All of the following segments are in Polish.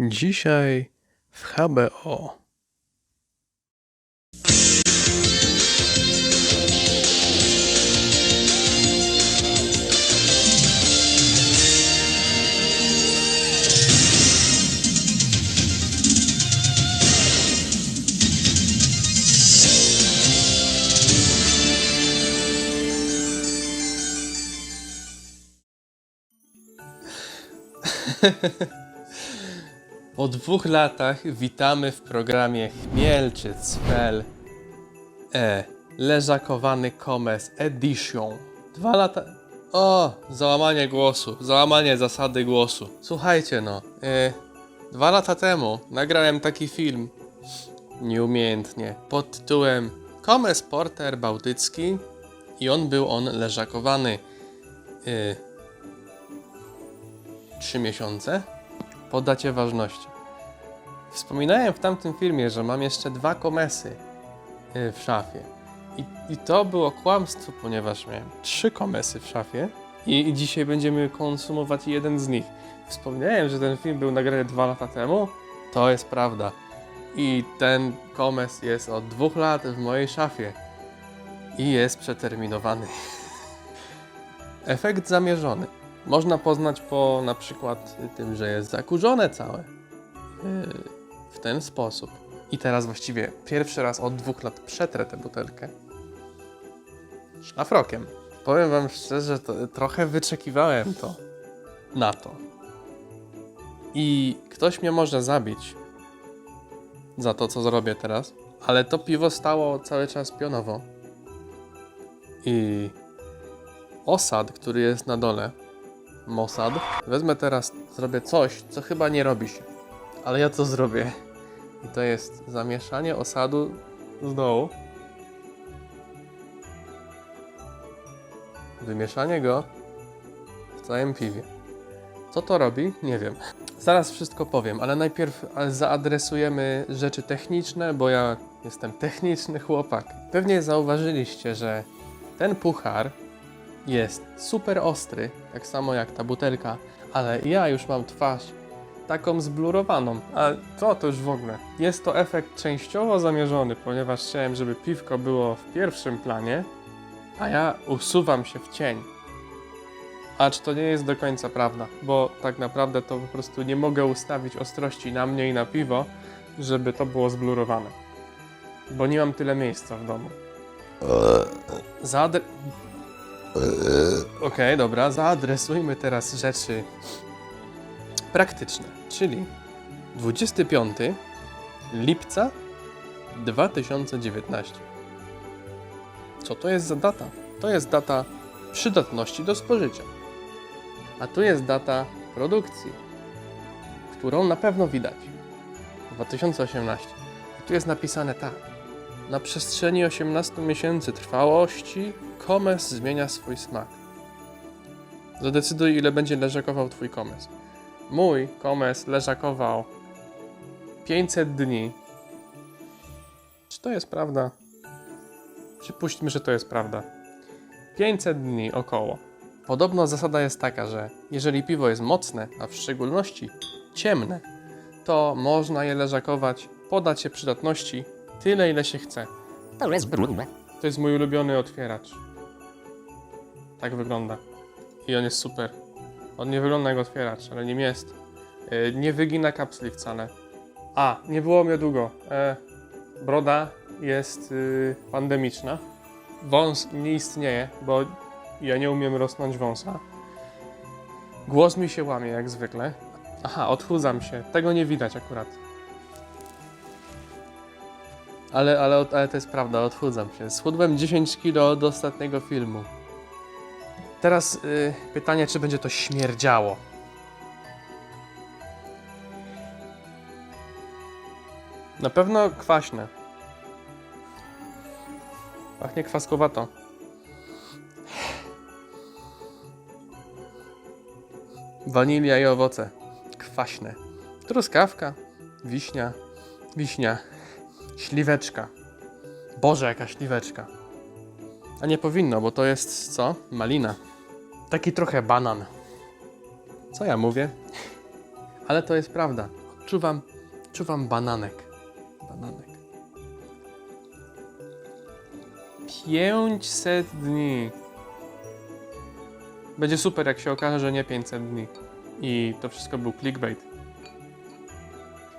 Dzisiaj w HBO. Po dwóch latach witamy w programie Chmielczyc.pl E. Leżakowany Komes Edition. Dwa lata... O! Załamanie głosu. Załamanie zasady głosu. Słuchajcie no. E, dwa lata temu nagrałem taki film nieumiejętnie pod tytułem Komes Porter Bałtycki i on był on leżakowany e, trzy miesiące po dacie ważności. Wspominałem w tamtym filmie, że mam jeszcze dwa komesy y, w szafie. I, I to było kłamstwo, ponieważ miałem trzy komesy w szafie i, i dzisiaj będziemy konsumować jeden z nich. Wspomniałem, że ten film był nagrany dwa lata temu. To jest prawda. I ten komes jest od dwóch lat w mojej szafie. I jest przeterminowany. Efekt zamierzony. Można poznać po na przykład tym, że jest zakurzone całe. Yy, w ten sposób. I teraz właściwie pierwszy raz od dwóch lat przetrę tę butelkę szlafrokiem. Powiem wam szczerze, że to, trochę wyczekiwałem to na to. I ktoś mnie może zabić za to, co zrobię teraz, ale to piwo stało cały czas pionowo. I osad, który jest na dole, Mossad. Wezmę teraz, zrobię coś, co chyba nie robi się, ale ja to zrobię. I to jest zamieszanie osadu z dołu. Wymieszanie go w całym piwie. Co to robi? Nie wiem. Zaraz wszystko powiem, ale najpierw zaadresujemy rzeczy techniczne, bo ja jestem techniczny chłopak. Pewnie zauważyliście, że ten puchar jest super ostry, tak samo jak ta butelka, ale ja już mam twarz taką zblurowaną, a to to już w ogóle. Jest to efekt częściowo zamierzony, ponieważ chciałem, żeby piwko było w pierwszym planie, a ja usuwam się w cień. Acz to nie jest do końca prawda, bo tak naprawdę to po prostu nie mogę ustawić ostrości na mnie i na piwo, żeby to było zblurowane. Bo nie mam tyle miejsca w domu. Zaadre... Okej, dobra, zaadresujmy teraz rzeczy praktyczne, czyli 25 lipca 2019. Co to jest za data? To jest data przydatności do spożycia. A tu jest data produkcji, którą na pewno widać. 2018. I tu jest napisane tak. Na przestrzeni 18 miesięcy trwałości komes zmienia swój smak. Zadecyduj, ile będzie leżakował twój komes. Mój komes leżakował 500 dni. Czy to jest prawda? Przypuśćmy, że to jest prawda. 500 dni około. Podobno zasada jest taka, że jeżeli piwo jest mocne, a w szczególności ciemne, to można je leżakować, podać się przydatności tyle, ile się chce. To jest brudne. To jest mój ulubiony otwieracz. Tak wygląda. I on jest super. On nie wygląda jak otwieracz, ale nim jest. Yy, nie wygina kapsli wcale. A, nie było mnie długo. E, broda jest yy, pandemiczna. Wąs nie istnieje, bo ja nie umiem rosnąć wąsa. Głos mi się łamie jak zwykle. Aha, odchudzam się. Tego nie widać akurat. Ale, ale, ale to jest prawda, odchudzam się. Schudłem 10 kilo od ostatniego filmu. Teraz y, pytanie, czy będzie to śmierdziało. Na pewno kwaśne. Pachnie kwaskowato. Wanilia i owoce. Kwaśne. Truskawka, wiśnia, wiśnia, śliweczka. Boże, jaka śliweczka. A nie powinno, bo to jest co? Malina. Taki trochę banan. Co ja mówię? Ale to jest prawda. Czuwam, czuwam bananek. Bananek. 500 dni. Będzie super, jak się okaże, że nie 500 dni. I to wszystko był clickbait.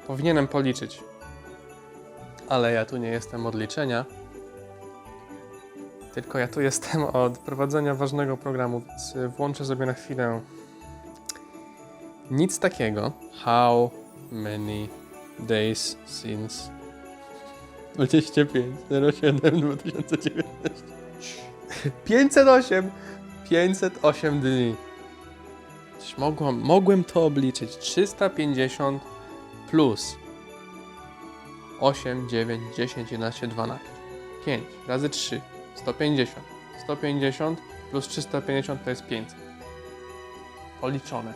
Powinienem policzyć. Ale ja tu nie jestem od liczenia. Tylko ja tu jestem od prowadzenia ważnego programu, więc włączę sobie na chwilę. Nic takiego. How many days since 25 07 2019 508 508 dni. Mogłem, mogłem to obliczyć. 350 plus 8, 9, 10, 11, 12. 5 razy 3 150. 150 plus 350 to jest 500. Policzone.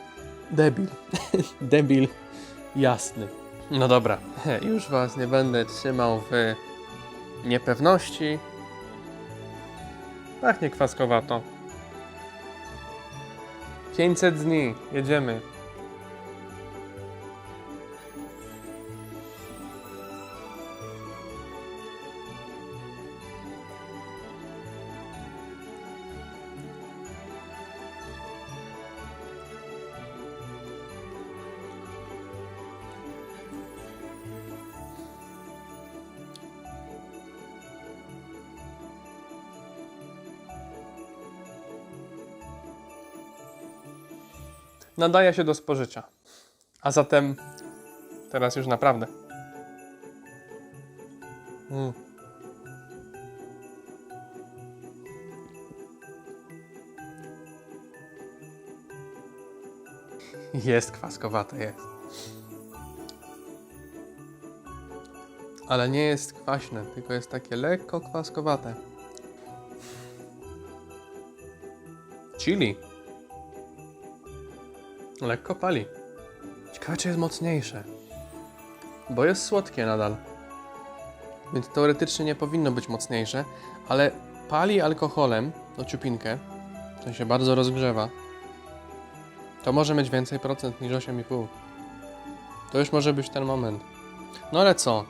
Debil. Debil jasny. No dobra, już was nie będę trzymał w niepewności. Pachnie kwaskowato. 500 dni, jedziemy. Nadaje się do spożycia. A zatem teraz już naprawdę. Mm. Jest kwaskowate, jest. Ale nie jest kwaśne, tylko jest takie lekko kwaskowate. Chili. Lekko pali. Ciekawe, czy jest mocniejsze. Bo jest słodkie nadal. Więc teoretycznie nie powinno być mocniejsze, ale pali alkoholem, no ciupinkę, w sensie bardzo rozgrzewa. To może mieć więcej procent niż 8,5. To już może być ten moment. No ale co?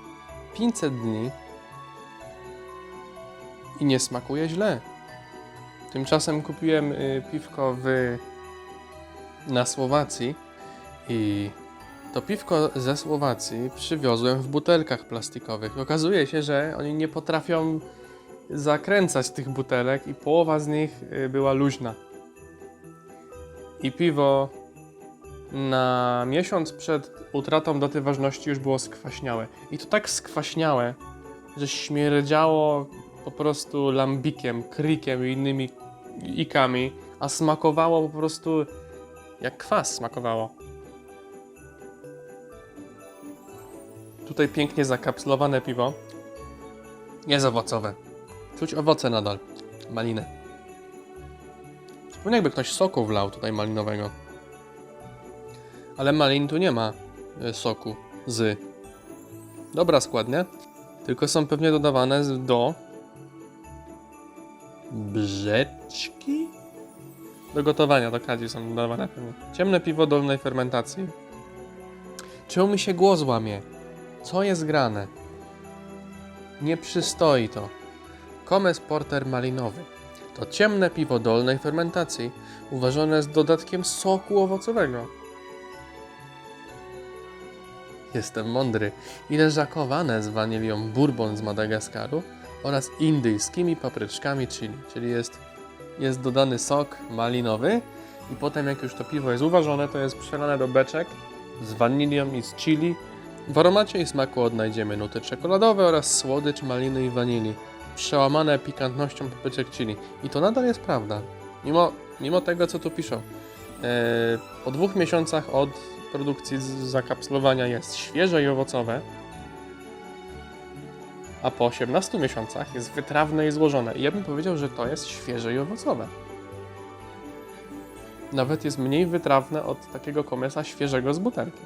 500 dni i nie smakuje źle. Tymczasem kupiłem y, piwko w na Słowacji i to piwko ze Słowacji przywiozłem w butelkach plastikowych. Okazuje się, że oni nie potrafią zakręcać tych butelek i połowa z nich y, była luźna. I piwo na miesiąc przed utratą daty ważności już było skwaśniałe. I to tak skwaśniałe, że śmierdziało po prostu lambikiem, krikiem i innymi ikami, a smakowało po prostu jak kwas smakowało. Tutaj pięknie zakapslowane piwo. Jest owocowe. Czuć owoce nadal. Malinę. Zupełnie jakby ktoś soku wlał tutaj malinowego. Ale malin tu nie ma y, soku z. Dobra składnia. Tylko są pewnie dodawane do brzeczki? Do gotowania, do kadzi są dodawane. Ciemne piwo dolnej fermentacji. Czemu mi się głos łamie? Co jest grane? Nie przystoi to. Comes Porter malinowy. To ciemne piwo dolnej fermentacji, uważane z dodatkiem soku owocowego. Jestem mądry. I leżakowane z wanilią bourbon z Madagaskaru oraz indyjskimi papryczkami chili, czyli jest jest dodany sok malinowy i potem jak już to piwo jest uważone, to jest przelane do beczek z wanilią i z chili. W aromacie i smaku odnajdziemy nuty czekoladowe oraz słodycz maliny i wanilii, przełamane pikantnością papryczek chili. I to nadal jest prawda, mimo, mimo tego, co tu piszą. Eee, po dwóch miesiącach od produkcji zakapslowania jest świeże i owocowe, a po 18 miesiącach jest wytrawne i złożone. I ja bym powiedział, że to jest świeże i owocowe. Nawet jest mniej wytrawne od takiego komesa świeżego z butelki.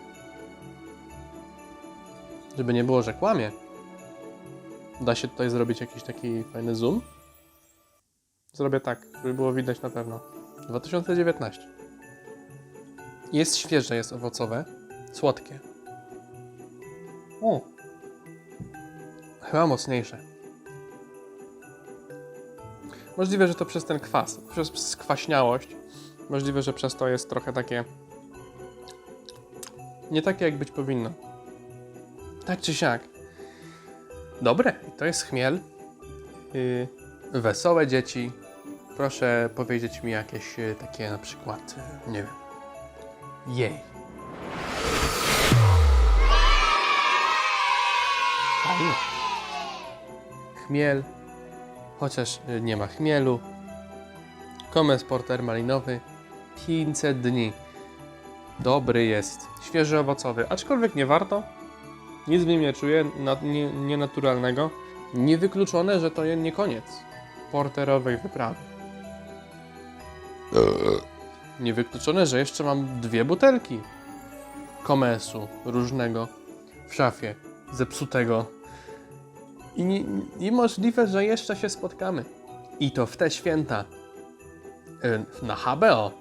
Żeby nie było, że kłamie. Da się tutaj zrobić jakiś taki fajny zoom? Zrobię tak, żeby było widać na pewno. 2019. Jest świeże, jest owocowe, słodkie. O. Chyba mocniejsze. Możliwe, że to przez ten kwas, przez skwaśniałość. Możliwe, że przez to jest trochę takie. Nie takie, jak być powinno. Tak czy siak. Dobre, to jest chmiel. Yy, wesołe dzieci. Proszę powiedzieć mi jakieś yy, takie na przykład, yy, nie wiem. Jej. Fajne. Chmiel, chociaż y, nie ma chmielu. Komes porter malinowy, 500 dni. Dobry jest, świeży owocowy, aczkolwiek nie warto. Nic w nim nie czuję, na, nie, nienaturalnego. Niewykluczone, że to nie koniec porterowej wyprawy. Niewykluczone, że jeszcze mam dwie butelki komesu różnego w szafie, zepsutego. I, I możliwe, że jeszcze się spotkamy. I to w te święta. Y, Na HBO.